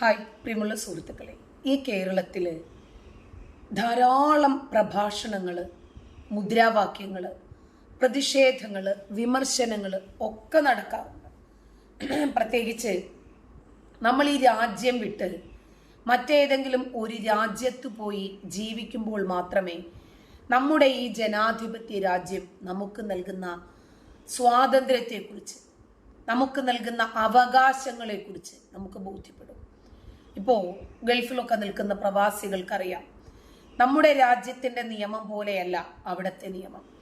Hi പ്രിയമുള്ള സുഹൃത്തുക്കളെ. ഈ കേരളത്തിൽ ധാരാളം പ്രഭാഷണങ്ങൾ മുദ്രാവാക്യങ്ങൾ പ്രതിഷേധങ്ങൾ വിമർശനങ്ങൾ ഒക്കെ നടക്കാറുണ്ട്. പ്രത്യേകിച്ച് നമ്മൾ ഈ രാജ്യം വിട്ട് മറ്റേതെങ്കിലും ഒരു രാജ്യത്ത് പോയി ജീവിക്കുമ്പോൾ മാത്രമേ നമ്മുടെ ഈ ജനാധിപത്യ രാജ്യം നമുക്ക് നൽകുന്ന സ്വാതന്ത്ര്യത്തെക്കുറിച്ച് നമുക്ക് നൽകുന്ന അവകാശങ്ങളെക്കുറിച്ച് നമുക്ക് ബോധ്യപ്പെടും. ഇപ്പോൾ ഗൾഫിലൊക്കെ നിൽക്കുന്ന പ്രവാസികൾക്കറിയാം. നമ്മുടെ രാജ്യത്തിന്റെ നിയമം പോലെയല്ല അവിടുത്തെ നിയമം.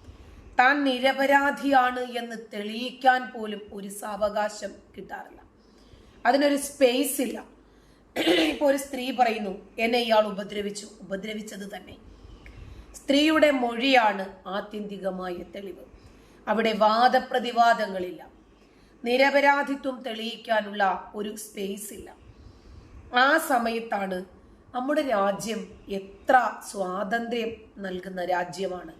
താൻ നിരപരാധിയാണ് എന്ന് തെളിയിക്കാൻ പോലും ഒരു സാവകാശം കിട്ടാറില്ല. അതിനൊരു സ്പേസ് ഇല്ല. ഇപ്പോൾ ഒരു സ്ത്രീ പറയുന്നു എന്നെ ഇയാൾ ഉപദ്രവിച്ചു. ഉപദ്രവിച്ചത് തന്നെ. സ്ത്രീയുടെ മൊഴിയാണ് ആത്യന്തികമായ തെളിവ്. അവിടെ വാദപ്രതിവാദങ്ങളില്ല. നിരപരാധിത്വം തെളിയിക്കാനുള്ള ഒരു സ്പേസ് ഇല്ല. ആ സമയത്താണ് നമ്മുടെ രാജ്യം എത്ര സ്വാതന്ത്ര്യം നൽകുന്ന രാജ്യമാണ്.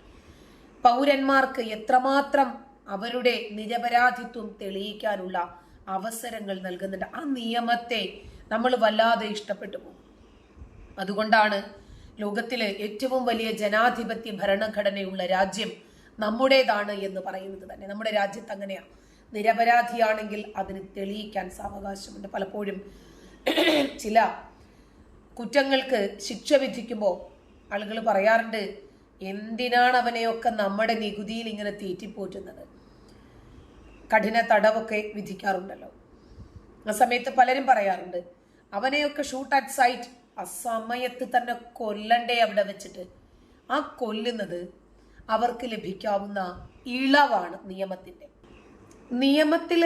പൗരന്മാർക്ക് എത്രമാത്രം അവരുടെ നിരപരാധിത്വം തെളിയിക്കാനുള്ള അവസരങ്ങൾ നൽകുന്നുണ്ട്. ആ നിയമത്തെ നമ്മൾ വല്ലാതെ ഇഷ്ടപ്പെട്ടു പോകും. അതുകൊണ്ടാണ് ലോകത്തിലെ ഏറ്റവും വലിയ ജനാധിപത്യ ഭരണഘടനയുള്ള രാജ്യം നമ്മുടേതാണ് എന്ന് പറയുന്നത് തന്നെ. നമ്മുടെ രാജ്യത്ത് അങ്ങനെയാണ് നിരപരാധിയാണെങ്കിൽ അതിന് തെളിയിക്കാൻ സാവകാശമുണ്ട്. പലപ്പോഴും ചില കുറ്റങ്ങൾക്ക് ശിക്ഷ വിധിക്കുമ്പോൾ ആളുകൾ പറയാറുണ്ട് എന്തിനാണ് അവനെയൊക്കെ നമ്മുടെ നികുതിയിൽ ഇങ്ങനെ തീറ്റിപ്പോറ്റുന്നത്? കഠിന തടവൊക്കെ വിധിക്കാറുണ്ടല്ലോ. ആ സമയത്ത് പലരും പറയാറുണ്ട് അവനെയൊക്കെ ഷൂട്ട് അറ്റ് സൈറ്റ് ആ സമയത്ത് തന്നെ കൊല്ലണ്ടേ അവിടെ വെച്ചിട്ട്. ആ കൊല്ലുന്നത് അവർക്ക് ലഭിക്കാവുന്ന ഇളവാണ് നിയമത്തിന്റെ നിയമത്തിൽ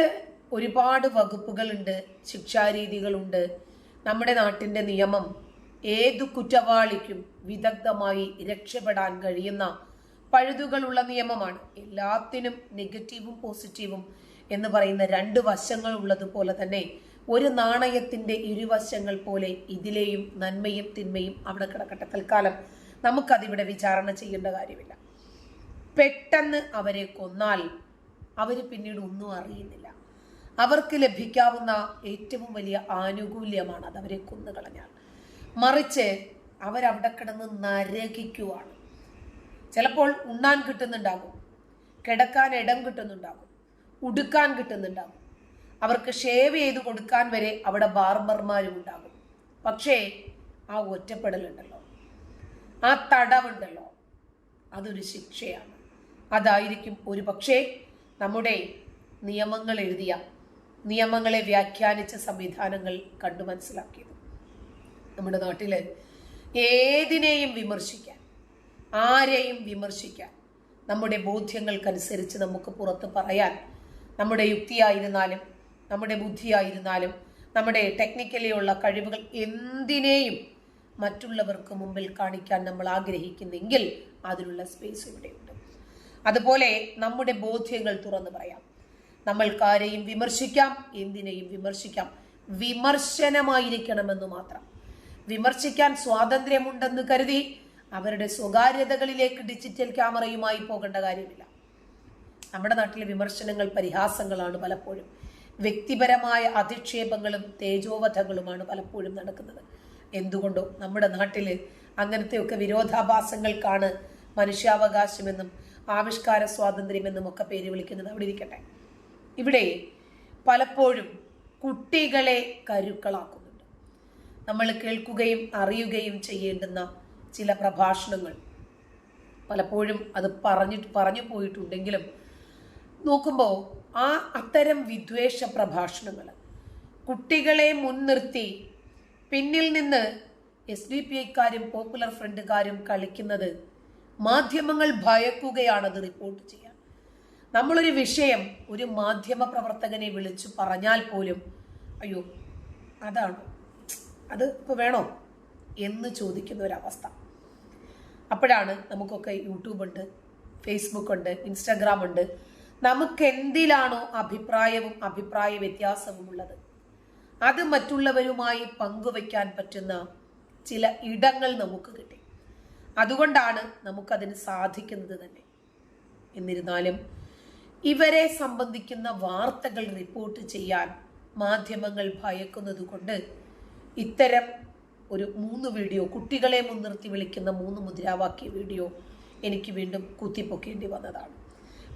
ഒരുപാട് വകുപ്പുകളുണ്ട് ശിക്ഷാരീതികളുണ്ട്. നമ്മുടെ നാട്ടിന്റെ നിയമം ഏതു കുറ്റവാളിക്കും വിദഗ്ധമായി രക്ഷപ്പെടാൻ കഴിയുന്ന പഴുതുകളുള്ള നിയമമാണ്. എല്ലാത്തിനും നെഗറ്റീവും പോസിറ്റീവും എന്ന് പറയുന്ന രണ്ട് വശങ്ങൾ ഉള്ളതുപോലെ തന്നെ ഒരു നാണയത്തിന്റെ ഇരുവശങ്ങൾ പോലെ ഇതിലെയും നന്മയും തിന്മയും അവിടെ കിടക്കട്ടെ. തൽക്കാലം നമുക്കതിവിടെ വിചാരണ ചെയ്യേണ്ട കാര്യമില്ല. പെട്ടെന്ന് അവരെ കൊന്നാൽ അവർ പിന്നീട് ഒന്നും അറിയുന്നില്ല. അവർക്ക് ലഭിക്കാവുന്ന ഏറ്റവും വലിയ ആനുകൂല്യമാണ് അത് അവരെ കൊന്നുകളഞ്ഞാൽ. മറിച്ച് അവരവിടെ കിടന്ന് നരകിക്കുവാണ്. ചിലപ്പോൾ ഉണ്ണാൻ കിട്ടുന്നുണ്ടാകും കിടക്കാൻ ഇടം കിട്ടുന്നുണ്ടാകും ഉടുക്കാൻ കിട്ടുന്നുണ്ടാകും. അവർക്ക് ഷേവ് ചെയ്ത് കൊടുക്കാൻ വരെ അവിടെ ബാർബർമാരും ഉണ്ടാകും. പക്ഷേ ആ ഒറ്റപ്പെടലുണ്ടല്ലോ ആ തടവുണ്ടല്ലോ അതൊരു ശിക്ഷയാണ്. അതായിരിക്കും ഒരു പക്ഷേ നമ്മുടെ നിയമങ്ങൾ എഴുതിയ നിയമങ്ങളെ വ്യാഖ്യാനിച്ച സംവിധാനങ്ങൾ കണ്ടു മനസ്സിലാക്കിയത്. നമ്മുടെ നാട്ടിൽ ഏതിനെയും വിമർശിക്കാൻ ആരെയും വിമർശിക്കാൻ നമ്മുടെ ബോധ്യങ്ങൾക്കനുസരിച്ച് നമുക്ക് പുറത്ത് പറയാൻ നമ്മുടെ യുക്തിയായിരുന്നാലും നമ്മുടെ ബുദ്ധിയായിരുന്നാലും നമ്മുടെ ടെക്നിക്കലി ഉള്ള കഴിവുകൾ എന്തിനേയും മറ്റുള്ളവർക്ക് മുമ്പിൽ കാണിക്കാൻ നമ്മൾ ആഗ്രഹിക്കുന്നെങ്കിൽ അതിനുള്ള സ്പേസ് ഇവിടെയുണ്ട്. അതുപോലെ നമ്മുടെ ബോധ്യങ്ങൾ തുറന്നു പറയാം. നമ്മൾക്കാരെയും വിമർശിക്കാം എന്തിനേയും വിമർശിക്കാം. വിമർശനമായിരിക്കണമെന്ന് മാത്രം. വിമർശിക്കാൻ സ്വാതന്ത്ര്യമുണ്ടെന്ന് കരുതി അവരുടെ സ്വകാര്യതകളിലേക്ക് ഡിജിറ്റൽ ക്യാമറയുമായി പോകേണ്ട കാര്യമില്ല. നമ്മുടെ നാട്ടിലെ വിമർശനങ്ങൾ പരിഹാസങ്ങളാണ് പലപ്പോഴും. വ്യക്തിപരമായ അധിക്ഷേപങ്ങളും തേജോവധങ്ങളുമാണ് പലപ്പോഴും നടക്കുന്നത്. എന്തുകൊണ്ടോ നമ്മുടെ നാട്ടിൽ അങ്ങനത്തെയൊക്കെ വിരോധാഭാസങ്ങൾക്കാണ് മനുഷ്യാവകാശമെന്നും ആവിഷ്കാര സ്വാതന്ത്ര്യമെന്നും ഒക്കെ പേര് വിളിക്കുന്നത്. അവിടെ ഇരിക്കട്ടെ. ഇവിടെ പലപ്പോഴും കുട്ടികളെ കരുക്കളാക്കുന്നുണ്ട്. നമ്മൾ കേൾക്കുകയും അറിയുകയും ചെയ്യേണ്ടുന്ന ചില പ്രഭാഷണങ്ങൾ. പലപ്പോഴും അത് പറഞ്ഞിട്ട് പറഞ്ഞു പോയിട്ടുണ്ടെങ്കിലും നോക്കുമ്പോൾ ആ അത്തരം വിദ്വേഷ പ്രഭാഷണങ്ങൾ കുട്ടികളെ മുൻനിർത്തി പിന്നിൽ നിന്ന് എസ് ഡി പി ഐക്കാരും പോപ്പുലർ ഫ്രണ്ടുകാരും കളിക്കുന്നത് മാധ്യമങ്ങൾ ഭയക്കുകയാണത് റിപ്പോർട്ട് ചെയ്യാൻ. നമ്മളൊരു വിഷയം ഒരു മാധ്യമ പ്രവർത്തകനെ വിളിച്ചു പറഞ്ഞാൽ പോലും അയ്യോ അതാണ്. അത് ഇപ്പോൾ വേണോ? എന്ന് ചോദിക്കുന്ന ഒരവസ്ഥ. അപ്പോഴാണ് നമുക്കൊക്കെ യൂട്യൂബ് ഉണ്ട് ഫേസ്ബുക്ക് ഉണ്ട് ഇൻസ്റ്റാഗ്രാം ഉണ്ട്. നമുക്ക് എന്തിലാണോ അഭിപ്രായവും അഭിപ്രായ വ്യത്യാസവും ഉള്ളത്? അത് മറ്റുള്ളവരുമായി പങ്കുവയ്ക്കാൻ പറ്റുന്ന ചില ഇടങ്ങൾ നമുക്ക് കിട്ടി. അതുകൊണ്ടാണ് നമുക്കതിന് സാധിക്കുന്നത് തന്നെ. എന്നിരുന്നാലും ഇവരെ സംബന്ധിക്കുന്ന വാർത്തകൾ റിപ്പോർട്ട് ചെയ്യാൻ മാധ്യമങ്ങൾ ഭയക്കുന്നത് കൊണ്ട് ഇത്തരം ഒരു മൂന്ന് വീഡിയോ കുട്ടികളെ മുൻനിർത്തി വിളിക്കുന്ന മൂന്ന് മുദ്രാവാക്യ വീഡിയോ എനിക്ക് വീണ്ടും കുത്തിപ്പൊക്കേണ്ടി വന്നതാണ്.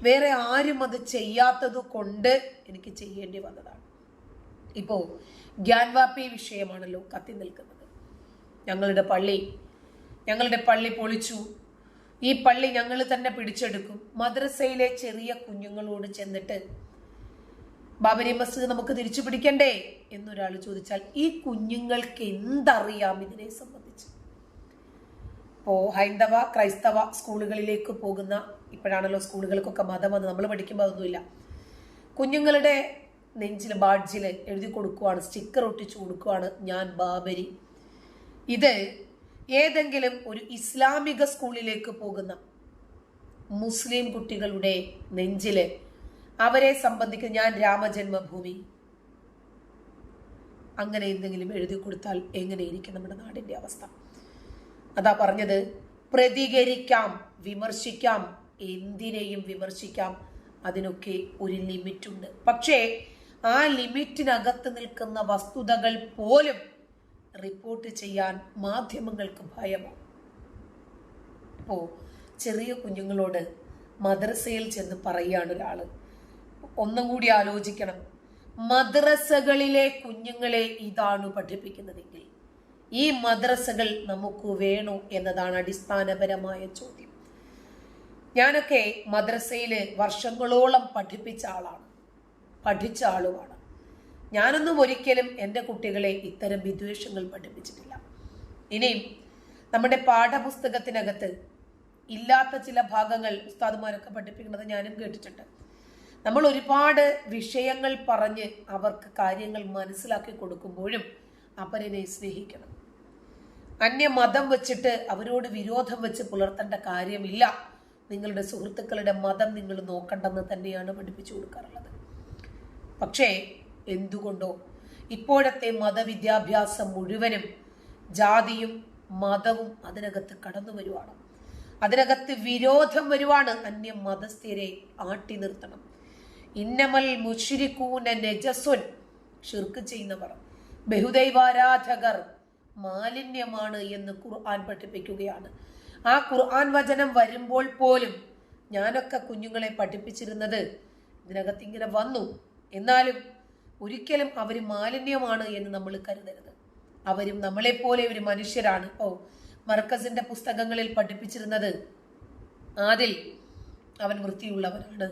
വേറെ ആരും അത് ചെയ്യാത്തത് കൊണ്ട് എനിക്ക് ചെയ്യേണ്ടി വന്നതാണ്. ഇപ്പോൾ ഗ്യാൻവാപ്പി വിഷയമാണല്ലോ കത്തി നിൽക്കുന്നത്. ഞങ്ങളുടെ പള്ളി ഞങ്ങളുടെ പള്ളി പൊളിച്ചു. ഈ പള്ളി ഞങ്ങൾ തന്നെ പിടിച്ചെടുക്കും. മദ്രസയിലെ ചെറിയ കുഞ്ഞുങ്ങളോട് ചെന്നിട്ട് ബാബരി മസ്ജിദ് നമുക്ക് തിരിച്ചു പിടിക്കണ്ടേ? എന്നൊരാൾ ചോദിച്ചാൽ ഈ കുഞ്ഞുങ്ങൾക്ക് എന്തറിയാം ഇതിനെ സംബന്ധിച്ച്? ഇപ്പോ ഹൈന്ദവ ക്രൈസ്തവ സ്കൂളുകളിലേക്ക് പോകുന്ന ഇപ്പോഴാണല്ലോ സ്കൂളുകൾക്കൊക്കെ മതം വന്ന് നമ്മൾ പഠിക്കുമ്പോൾ അതൊന്നുമില്ല. കുഞ്ഞുങ്ങളുടെ നെഞ്ചിൽ ബാഡ്ജിൽ എഴുതി കൊടുക്കുവാണ് സ്റ്റിക്കർ ഒട്ടിച്ചു കൊടുക്കുവാണ് ഞാൻ ബാബരി. ഇത് ഏതെങ്കിലും ഒരു ഇസ്ലാമിക സ്കൂളിലേക്ക് പോകുന്ന മുസ്ലിം കുട്ടികളുടെ നെഞ്ചിൽ അവരെ സംബന്ധിക്കുന്ന ഞാൻ രാമജന്മഭൂമി. അങ്ങനെ എന്തെങ്കിലും എഴുതി കൊടുത്താൽ എങ്ങനെയിരിക്കും നമ്മുടെ നാടിന്റെ അവസ്ഥ? അതാ പറഞ്ഞത് പ്രതികരിക്കാം വിമർശിക്കാം എന്തിനേയും വിമർശിക്കാം അതിനൊക്കെ ഒരു ലിമിറ്റുണ്ട്. പക്ഷേ ആ ലിമിറ്റിനകത്ത് നിൽക്കുന്ന വസ്തുതകൾ പോലും റിപ്പോർട്ട് ചെയ്യാൻ മാധ്യമങ്ങൾക്ക് ഭയമാണ് അപ്പോൾ ചെറിയ കുഞ്ഞുങ്ങളോട് മദ്രസയിൽ ചെന്ന് പറയുകയാണ് ഒരാൾ ഒന്നും കൂടി ആലോചിക്കണം. മദ്രസകളിലെ കുഞ്ഞുങ്ങളെ ഇതാണ് പഠിപ്പിക്കുന്നതെങ്കിൽ ഈ മദ്രസകൾ നമുക്ക് വേണോ എന്നതാണ് അടിസ്ഥാനപരമായ ചോദ്യം. ഞാനൊക്കെ മദ്രസയിൽ വർഷങ്ങളോളം പഠിപ്പിച്ച ആളാണ്. പഠിച്ച ആളുമാണ്. ഞാനൊന്നും ഒരിക്കലും എന്റെ കുട്ടികളെ ഇത്തരം വിദ്വേഷങ്ങൾ പഠിപ്പിച്ചിട്ടില്ല. ഇനിയും നമ്മുടെ പാഠപുസ്തകത്തിനകത്ത് ഇല്ലാത്ത ചില ഭാഗങ്ങൾ ഉസ്താദുമാരൊക്കെ പഠിപ്പിക്കുന്നത് ഞാനും കേട്ടിട്ടുണ്ട്. നമ്മൾ ഒരുപാട് വിഷയങ്ങൾ പറഞ്ഞ് അവർക്ക് കാര്യങ്ങൾ മനസ്സിലാക്കി കൊടുക്കുമ്പോഴും അപരനെ സ്നേഹിക്കണം. അന്യമതം വെച്ചിട്ട് അവരോട് വിരോധം വെച്ച് പുലർത്തേണ്ട കാര്യമില്ല. നിങ്ങളുടെ സുഹൃത്തുക്കളുടെ മതം നിങ്ങൾ നോക്കണ്ടെന്ന് തന്നെയാണ് പഠിപ്പിച്ചു കൊടുക്കാറുള്ളത്. പക്ഷേ എന്തുകൊണ്ടോ? ഇപ്പോഴത്തെ മതവിദ്യാഭ്യാസം മുഴുവനും ജാതിയും മതവും അതിനകത്ത് കടന്നു വരുവാണ്. അതിനകത്ത് വിരോധം വരുവാണ്. അന്യ മതസ്ഥരെ ആട്ടി നിർത്തണം. ഇന്നമൽ മുഷിരിക്കൂന നെജസുൻ ഷിർക്ക് ചെയ്യുന്നവർ. ബഹുദൈവാരാധകർ മാലിന്യമാണ് എന്ന് ഖുർആൻ പഠിപ്പിക്കുകയാണ്. ആ ഖുർആൻ വചനം വരുമ്പോൾ പോലും ഞാനൊക്കെ കുഞ്ഞുങ്ങളെ പഠിപ്പിച്ചിരുന്നത് ഇതിനകത്ത് ഇങ്ങനെ വന്നു. എന്നാലും ഒരിക്കലും അവർ മാലിന്യമാണ് എന്ന് നമ്മൾ കരുതരുത്. അവരും നമ്മളെപ്പോലെ ഒരു മനുഷ്യരാണ്. ഓ മർക്കസിന്റെ പുസ്തകങ്ങളിൽ പഠിപ്പിച്ചിരുന്നത് ആദിൽ അവൻ വൃത്തിയുള്ളവനാണ്.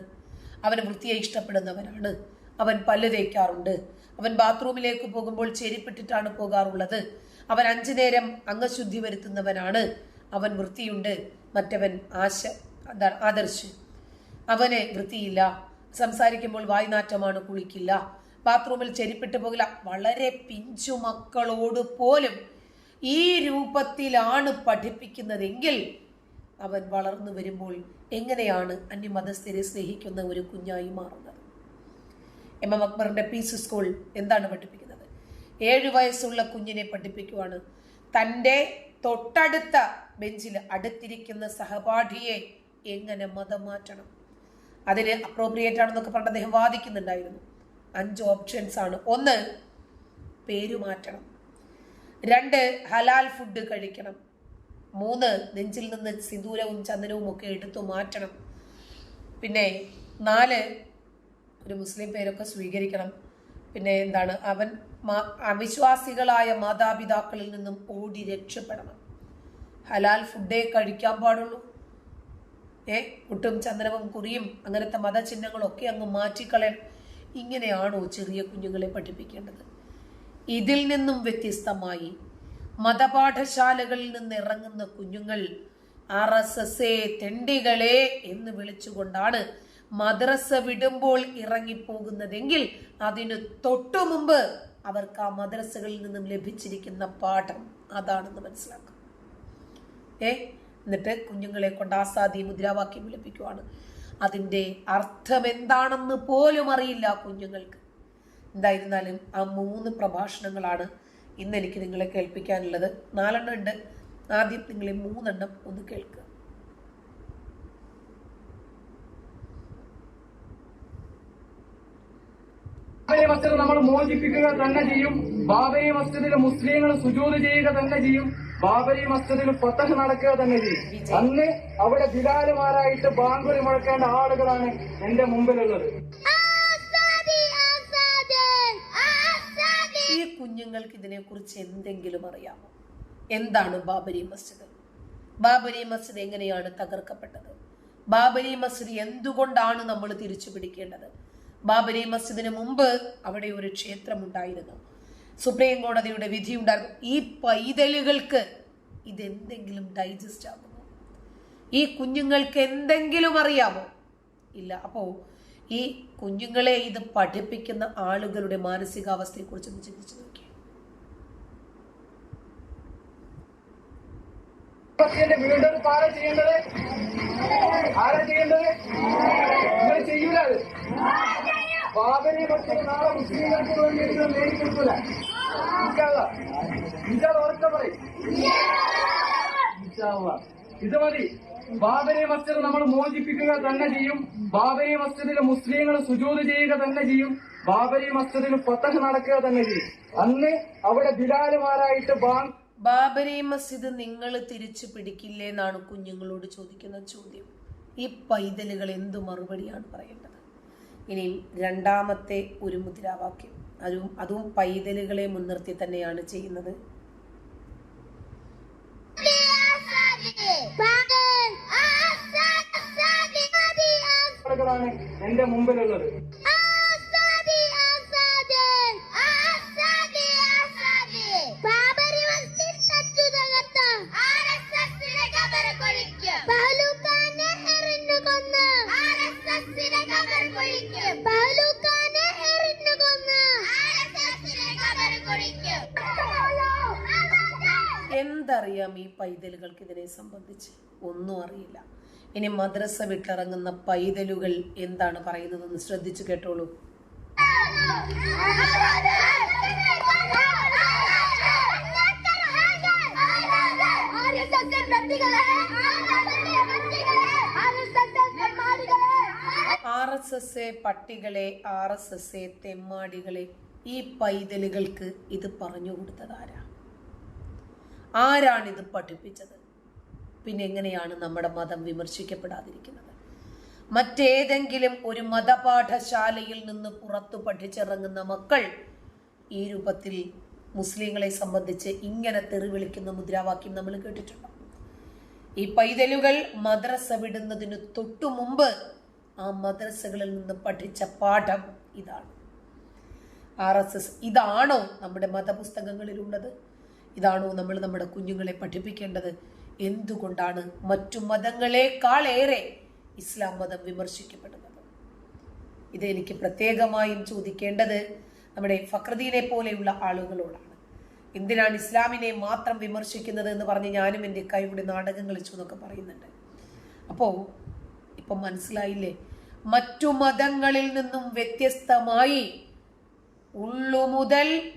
അവൻ വൃത്തിയെ ഇഷ്ടപ്പെടുന്നവനാണ്. അവൻ പല്ല് തേക്കാറുണ്ട്. അവൻ ബാത്റൂമിലേക്ക് പോകുമ്പോൾ ചെരിപ്പിട്ടിട്ടാണ് പോകാറുള്ളത്. അവൻ അഞ്ചു നേരം അംഗശുദ്ധി വരുത്തുന്നവനാണ്. അവൻ വൃത്തിയുണ്ട്. മറ്റവൻ ആശ ആദർശ്. അവന് വൃത്തിയില്ല. സംസാരിക്കുമ്പോൾ വായ്നാറ്റമാണ് കുളിക്കില്ല. ബാത്റൂമിൽ ചെരിപ്പിട്ട് പോകില്ല. വളരെ പിഞ്ചു മക്കളോട് പോലും ഈ രൂപത്തിലാണ് പഠിപ്പിക്കുന്നതെങ്കിൽ അവൻ വളർന്നു വരുമ്പോൾ എങ്ങനെയാണ് അന്യമതസ്ഥരെ സ്നേഹിക്കുന്ന ഒരു കുഞ്ഞായി മാറുന്നത്? എം. എം. അക്ബറിന്റെ പീസ് സ്കൂൾ എന്താണ് പഠിപ്പിക്കുന്നത്? ഏഴു വയസ്സുള്ള കുഞ്ഞിനെ പഠിപ്പിക്കുവാണ്. തന്റെ തൊട്ടടുത്ത ബെഞ്ചിൽ അടുത്തിരിക്കുന്ന സഹപാഠിയെ എങ്ങനെ മതം മാറ്റണം? അതിന് അപ്രോപ്രിയേറ്റ് ആണെന്നൊക്കെ പറഞ്ഞ് അദ്ദേഹം വാദിക്കുന്നുണ്ടായിരുന്നു. അഞ്ച് ഓപ്ഷൻസ് ആണ്. ഒന്ന് പേര് മാറ്റണം. രണ്ട് ഹലാൽ ഫുഡ് കഴിക്കണം. മൂന്ന് നെഞ്ചിൽ നിന്ന് സിന്ദൂരവും ചന്ദനവും ഒക്കെ എടുത്തു മാറ്റണം. പിന്നെ നാല് ഒരു മുസ്ലിം പേരൊക്കെ സ്വീകരിക്കണം. പിന്നെ എന്താണ്? അവൻ അവിശ്വാസികളായ മാതാപിതാക്കളിൽ നിന്നും ഓടി രക്ഷപ്പെടണം. ഹലാൽ ഫുഡേ കഴിക്കാൻ പാടുള്ളൂ. ഏ കുട്ടും ചന്ദനവും കുറിയും അങ്ങനത്തെ മതചിഹ്നങ്ങളൊക്കെ അങ്ങ് മാറ്റിക്കളയണം. ഇങ്ങനെയാണോ ചെറിയ കുഞ്ഞുങ്ങളെ പഠിപ്പിക്കേണ്ടത്? ഇതിൽ നിന്നും വ്യത്യസ്തമായി മതപാഠശാലകളിൽ നിന്ന് ഇറങ്ങുന്ന കുഞ്ഞുങ്ങൾ ആർ എസ് എസ് എ തെണ്ടികളെ എന്ന് വിളിച്ചുകൊണ്ടാണ് മദ്രസ വിടുമ്പോൾ ഇറങ്ങിപ്പോകുന്നതെങ്കിൽ അതിന് തൊട്ടു മുമ്പ് അവർക്ക് ആ മദ്രസകളിൽ നിന്നും ലഭിച്ചിരിക്കുന്ന പാഠം അതാണെന്ന് മനസ്സിലാക്കാം. ഏ? എന്നിട്ട് കുഞ്ഞുങ്ങളെ കൊണ്ട് ആസാദി മുദ്രാവാക്യം വിളിപ്പിക്കുവാണ്. അതിന്റെ അർത്ഥം എന്താണെന്ന് പോലും അറിയില്ല കുഞ്ഞുങ്ങൾക്ക്. എന്തായിരുന്നാലും ആ മൂന്ന് പ്രഭാഷണങ്ങളാണ് ഇന്ന് എനിക്ക് നിങ്ങളെ കേൾപ്പിക്കാനുള്ളത്. നാലെണ്ണം ഉണ്ട്. ആദ്യം നിങ്ങളെ മൂന്നെണ്ണം ഒന്ന് കേൾക്കുക. ബാബയെ മസ്ജിദ് നമ്മൾ മോചിപ്പിക്കുക തന്നെ ചെയ്യും. ബാബയെ മസ്ജിദിൽ മുസ്ലിങ്ങൾ സുജൂത് ചെയ്യുക തന്നെ ചെയ്യും. ബാബരി മസ്ജിദിൽ ഫത്തഹ് നടക്കുക തന്നെ ചെയ്യും. അന്ന് അവിടെ ബിലാലുമാരായിട്ട് ബാങ്കുരി മുഴക്കേണ്ട ആളുകളാണ് എന്റെ മുമ്പിലുള്ളത്. ഈ കുഞ്ഞുങ്ങൾക്ക് ഇതിനെക്കുറിച്ച് എന്തെങ്കിലും അറിയാമോ? എന്താണ് ബാബരി മസ്ജിദ്? ബാബരി മസ്ജിദ് എങ്ങനെയാണ് തകർക്കപ്പെട്ടത്? ബാബരി മസ്ജിദ് എന്തുകൊണ്ടാണ് നമ്മൾ തിരിച്ചു പിടിക്കേണ്ടത് ബാബരി മസ്ജിദിന് മുമ്പ് അവിടെ ഒരു ക്ഷേത്രം ഉണ്ടായിരുന്നു സുപ്രീം കോടതിയുടെ വിധി ഉണ്ടായിരുന്നു. ഈ പൈതലുകൾക്ക് ഇതെന്തെങ്കിലും ഡൈജസ്റ്റ് ആകുമോ? ഈ കുഞ്ഞുങ്ങൾക്ക് എന്തെങ്കിലും അറിയാമോ? ഇല്ല. അപ്പോ ഈ കുഞ്ഞുങ്ങളെ ഇത് പഠിപ്പിക്കുന്ന ആളുകളുടെ മാനസികാവസ്ഥയെ കുറിച്ച് ഒന്ന് ചിന്തിച്ചു നോക്കി വീണ്ടെടുപ്പ് ആരാ ചെയ്യേണ്ടത്? ആരാ ചെയ്യേണ്ടത്? ചെയ്യൂല ബാബരി മസ്ജിദ് നാളെ മുസ്ലിങ്ങൾക്ക് വേണ്ടി നേരിട്ടില്ല. ഇത് മതി. ബാബരി മസ്ജിദ് നമ്മൾ മോചിപ്പിക്കുക തന്നെ ചെയ്യും. ബാബരി മസ്ജിദിൽ മുസ്ലിങ്ങൾ സുജൂത് ചെയ്യുക തന്നെ ചെയ്യും. ബാബരി മസ്ജിദിൽ ഫത്തഹ് നടക്കുക തന്നെ ചെയ്യും. അന്ന് അവിടെ ബിലാലുമാരായിട്ട് ബാങ്ക് ബാബരി മസ്ജിദ് നിങ്ങൾ തിരിച്ചു പിടിക്കില്ലേ എന്നാണ് കുഞ്ഞുങ്ങളോട് ചോദിക്കുന്ന ചോദ്യം. ഈ പൈതലുകൾ എന്തു മറുപടിയാണ് പറയേണ്ടത്? ഇനിയും രണ്ടാമത്തെ ഒരു മുദ്രാവാക്യം അതും അതും പൈതലുകളെ മുൻനിർത്തി തന്നെയാണ് ചെയ്യുന്നത് എന്റെ മുമ്പിലുള്ളത് എന്തറിയാം ഈ പൈതലുകൾക്ക് ഇതിനെ സംബന്ധിച്ച്? ഒന്നും അറിയില്ല. ഇനി മദ്രസ വിട്ടിറങ്ങുന്ന പൈതലുകൾ എന്താണ് പറയുന്നതെന്ന് ശ്രദ്ധിച്ചു കേട്ടോളൂ. ആർ എസ് എസ് പട്ടികളെ ആർ എസ് എസ് തെമ്മാടികളെ ഈ പൈതലുകൾക്ക് ഇത് പറഞ്ഞു കൊടുത്തതാരാ? ആരാണിത് പഠിപ്പിച്ചത്? പിന്നെ എങ്ങനെയാണ് നമ്മുടെ മതം വിമർശിക്കപ്പെടാതിരിക്കുന്നത്? മറ്റേതെങ്കിലും ഒരു മതപാഠശാലയിൽ നിന്ന് പുറത്തു പഠിച്ചിറങ്ങുന്ന മക്കൾ ഈ രൂപത്തിൽ മുസ്ലിങ്ങളെ സംബന്ധിച്ച് ഇങ്ങനെ തെറി വിളിക്കുന്ന മുദ്രാവാക്യം നമ്മൾ കേട്ടിട്ടുണ്ട്? ഈ പൈതലുകൾ മദ്രസ വിടുന്നതിന് തൊട്ടു മുമ്പ് ആ മദ്രസകളിൽ നിന്ന് പഠിച്ച പാഠം ഇതാണ്. ആർ എസ് എസ് ഇതാണോ നമ്മുടെ മതപുസ്തകങ്ങളിലുള്ളത്? ഇതാണോ നമ്മൾ നമ്മുടെ കുഞ്ഞുങ്ങളെ പഠിപ്പിക്കേണ്ടത്? എന്തുകൊണ്ടാണ് മറ്റു മതങ്ങളെക്കാളേറെ ഇസ്ലാം മതം വിമർശിക്കപ്പെടുന്നത്? ഇത് എനിക്ക് പ്രത്യേകമായും ചോദിക്കേണ്ടത് നമ്മുടെ ഫക്രദീനെ പോലെയുള്ള ആളുകളോടാണ്. എന്തിനാണ് ഇസ്ലാമിനെ മാത്രം വിമർശിക്കുന്നത് എന്ന് പറഞ്ഞ് ഞാനും എന്റെ കൈവിടെ നാടകം കളിച്ചു എന്നൊക്കെ പറയുന്നുണ്ട്. അപ്പോൾ ഇപ്പം മനസ്സിലായില്ലേ? മറ്റു മതങ്ങളിൽ നിന്നും വ്യത്യസ്തമായി ഉള്ളു മുതൽ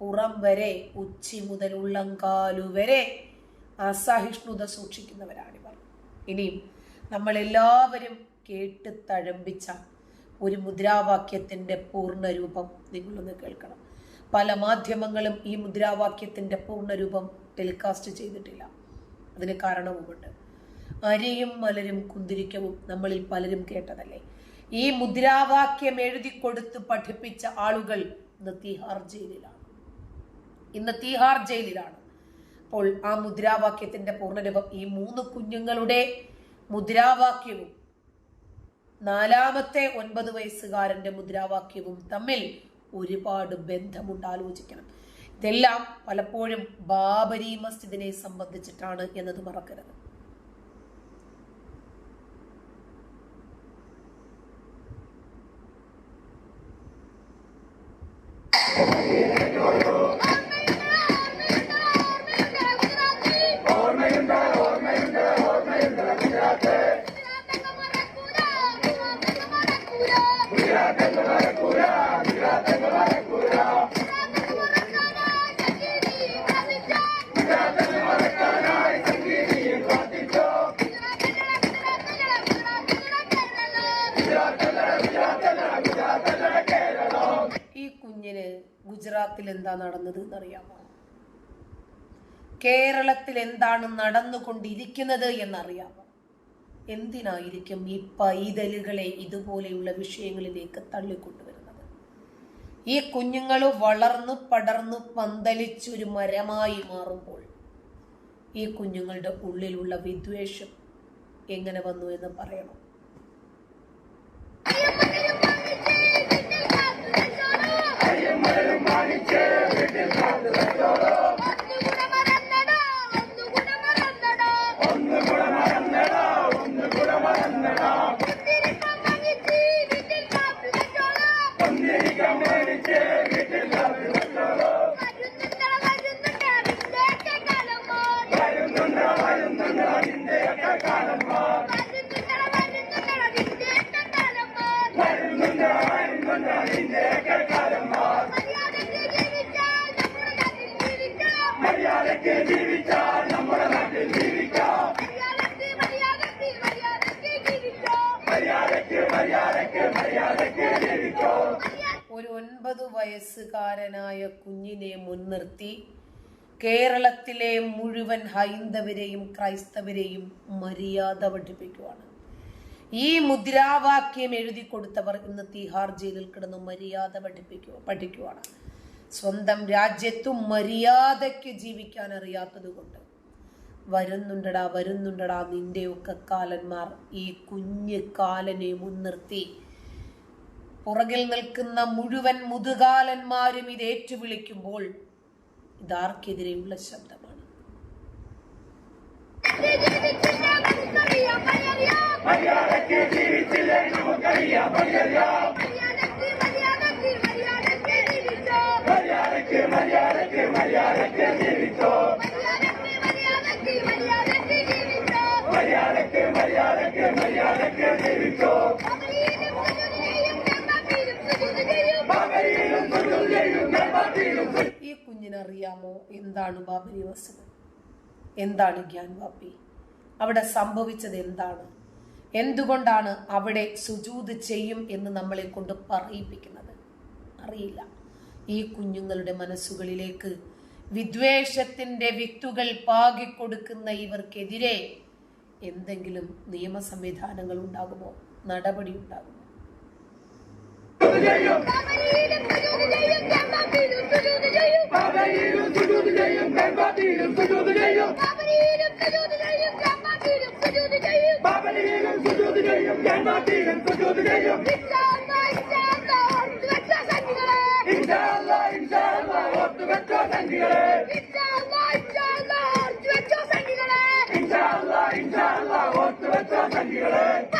പുറം വരെ ഉച്ചി മുതൽ ഉള്ളംകാലു വരെ അസഹിഷ്ണുത സൂക്ഷിക്കുന്നവരാണിവർ. ഇനിയും നമ്മളെല്ലാവരും കേട്ട് തഴമ്പിച്ച ഒരു മുദ്രാവാക്യത്തിന്റെ പൂർണരൂപം നിങ്ങളൊന്ന് കേൾക്കണം. പല മാധ്യമങ്ങളും ഈ മുദ്രാവാക്യത്തിന്റെ പൂർണരൂപം ടെലികാസ്റ്റ് ചെയ്തിട്ടില്ല. അതിന് കാരണവുമുണ്ട്. അരിയും മലരും കുന്തിരിക്കവും നമ്മളിൽ പലരും കേട്ടതല്ലേ? ഈ മുദ്രാവാക്യം എഴുതി കൊടുത്ത് പഠിപ്പിച്ച ആളുകൾ ഇന്ന് തിഹാർ ജയിലിലാണ്. ഇന്ന് തീഹാർ ജയിലിലാണ്. അപ്പോൾ ആ മുദ്രാവാക്യത്തിന്റെ പൂർണരൂപം ഈ മൂന്ന് കുഞ്ഞുങ്ങളുടെ മുദ്രാവാക്യവും നാലാമത്തെ ഒൻപത് വയസ്സുകാരന്റെ മുദ്രാവാക്യവും തമ്മിൽ ഒരുപാട് ബന്ധമുണ്ട്. ആലോചിക്കണം. ഇതെല്ലാം പലപ്പോഴും ബാബരി മസ്ജിദിനെ സംബന്ധിച്ചിട്ടാണ് എന്നത് മറക്കരുത്. എന്താ നടന്നത് എന്നറിയാമോ കേരളത്തിൽ എന്താണ് നടന്നുകൊണ്ടിരിക്കുന്നത് എന്നറിയാമോ? എന്തിനായിരിക്കും ഈ പൈതലുകളെ ഇതുപോലെയുള്ള വിഷയങ്ങളിലേക്ക് തള്ളിക്കൊണ്ടുവരുന്നത്? ഈ കുഞ്ഞുങ്ങൾ വളർന്നു പടർന്നു പന്തലിച്ചൊരു മരമായി മാറുമ്പോൾ ഈ കുഞ്ഞുങ്ങളുടെ ഉള്ളിലുള്ള വിദ്വേഷം എങ്ങനെ വന്നു എന്ന് പറയണം. വയസ്സുകാരനായ കുഞ്ഞിനെ മുൻനിർത്തി കേരളത്തിലെ മുഴുവൻ ഹൈന്ദവരെയും ക്രൈസ്തവരെയും മര്യാദ പഠിപ്പിക്കുവാണ്. ഈ മുദ്രാവാക്യം എഴുതി കൊടുത്തവർ ഇന്ന് തിഹാർ ജയിലിൽ കിടന്ന് മര്യാദ പഠിപ്പിക്കുക പഠിക്കുവാണ്. സ്വന്തം രാജ്യത്തും മര്യാദയ്ക്ക് ജീവിക്കാൻ അറിയാത്തത് കൊണ്ട് വരുന്നുണ്ടടാ വരുന്നുണ്ടടാ നിന്റെയൊക്കെ കാലന്മാർ ഈ കുഞ്ഞ് കാലനെ മുൻനിർത്തി പുറകിൽ നിൽക്കുന്ന മുഴുവൻ മുതുകാലന്മാരും ഇത് ഏറ്റുവിളിക്കുമ്പോൾ ഇതാർക്കെതിരെയുള്ള ശബ്ദമാണ്. മര്യാദയ്ക്ക് മര്യാദയ്ക്ക് ജീവിച്ചോ മര്യാദയ്ക്ക് മര്യാദയ്ക്ക് ജീവിച്ചോ. ഈ കുഞ്ഞിനറിയാമോ എന്താണ് ബാബരി മസ്ജിദ് എന്താണ് ഗ്യാൻ വാപ്പി? അവിടെ സംഭവിച്ചത് എന്താണ്? എന്തുകൊണ്ടാണ് അവിടെ സുജൂത് ചെയ്യും എന്ന് നമ്മളെ കൊണ്ട് പറയിപ്പിക്കുന്നത്? അറിയില്ല. ഈ കുഞ്ഞുങ്ങളുടെ മനസ്സുകളിലേക്ക് വിദ്വേഷത്തിന്റെ വിത്തുകൾ പാകിക്കൊടുക്കുന്ന ഇവർക്കെതിരെ എന്തെങ്കിലും നിയമ സംവിധാനങ്ങൾ ഉണ്ടാകുമോ? നടപടി ഉണ്ടാകുമോ? İnşallah, inşallah, ortu ve çoğu sen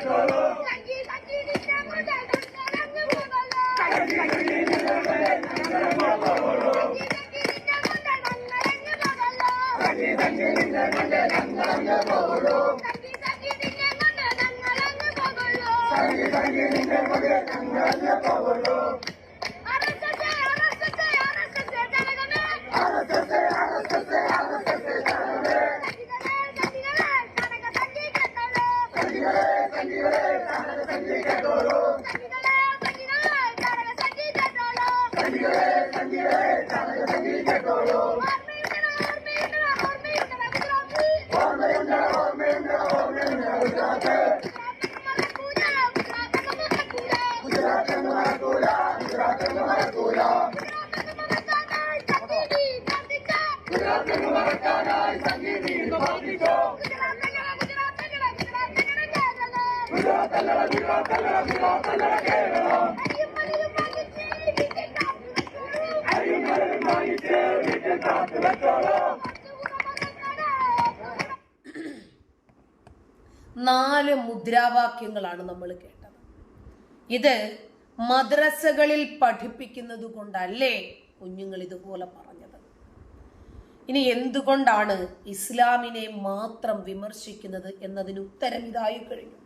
ഇത് മദ്രസകളിൽ പഠിപ്പിക്കുന്നത് കൊണ്ടല്ലേ കുഞ്ഞുങ്ങൾ ഇതുപോലെ പറഞ്ഞത്? ഇനി എന്തുകൊണ്ടാണ് ഇസ്ലാമിനെ മാത്രം വിമർശിക്കുന്നത് എന്നതിന് ഉത്തരം ഇതായി കഴിഞ്ഞു.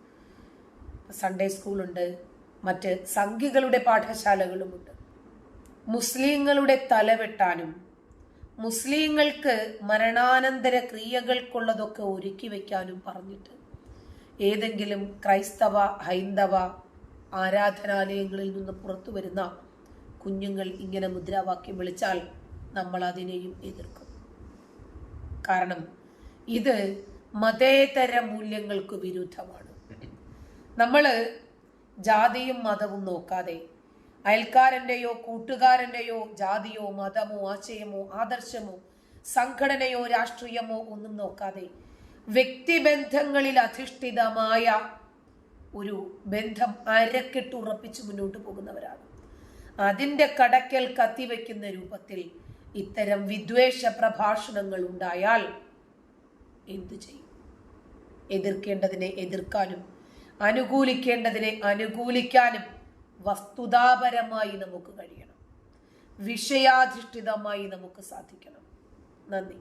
സൺഡേ സ്കൂളുണ്ട് മറ്റ് സംഘികളുടെ പാഠശാലകളുമുണ്ട്. മുസ്ലിങ്ങളുടെ തലവെട്ടാനും മുസ്ലിങ്ങൾക്ക് മരണാനന്തര ക്രിയകൾക്കുള്ളതൊക്കെ ഒരുക്കി വെക്കാനും പറഞ്ഞിട്ട് ഏതെങ്കിലും ക്രൈസ്തവ ഹൈന്ദവ ആരാധനാലയങ്ങളിൽ നിന്ന് പുറത്തു വരുന്ന കുഞ്ഞുങ്ങൾ ഇങ്ങനെ മുദ്രാവാക്യം വിളിച്ചാൽ നമ്മൾ അതിനെയും എതിർക്കും. കാരണം ഇത് മതേതര മൂല്യങ്ങൾക്ക് വിരുദ്ധമാണ്. നമ്മൾ ജാതിയും മതവും നോക്കാതെ അയൽക്കാരന്റെയോ കൂട്ടുകാരന്റെയോ ജാതിയോ മതമോ ആശയമോ ആദർശമോ സംഘടനയോ രാഷ്ട്രീയമോ ഒന്നും നോക്കാതെ വ്യക്തിബന്ധങ്ങളിൽ അധിഷ്ഠിതമായ ഒരു ബന്ധം അരക്കെട്ട് ഉറപ്പിച്ച് മുന്നോട്ട് പോകുന്നവരാണ് അതിന്റെ കടക്കൽ കത്തിവെക്കുന്ന രൂപത്തിൽ ഇത്തരം വിദ്വേഷ പ്രഭാഷണങ്ങൾ ഉണ്ടായാൽ എന്തു ചെയ്യും? എതിർക്കേണ്ടതിനെ എതിർക്കാനും അനുകൂലിക്കേണ്ടതിനെ അനുകൂലിക്കാനും വസ്തുതാപരമായി നമുക്ക് കഴിയണം. വിഷയാധിഷ്ഠിതമായി നമുക്ക് സാധിക്കണം. നന്ദി.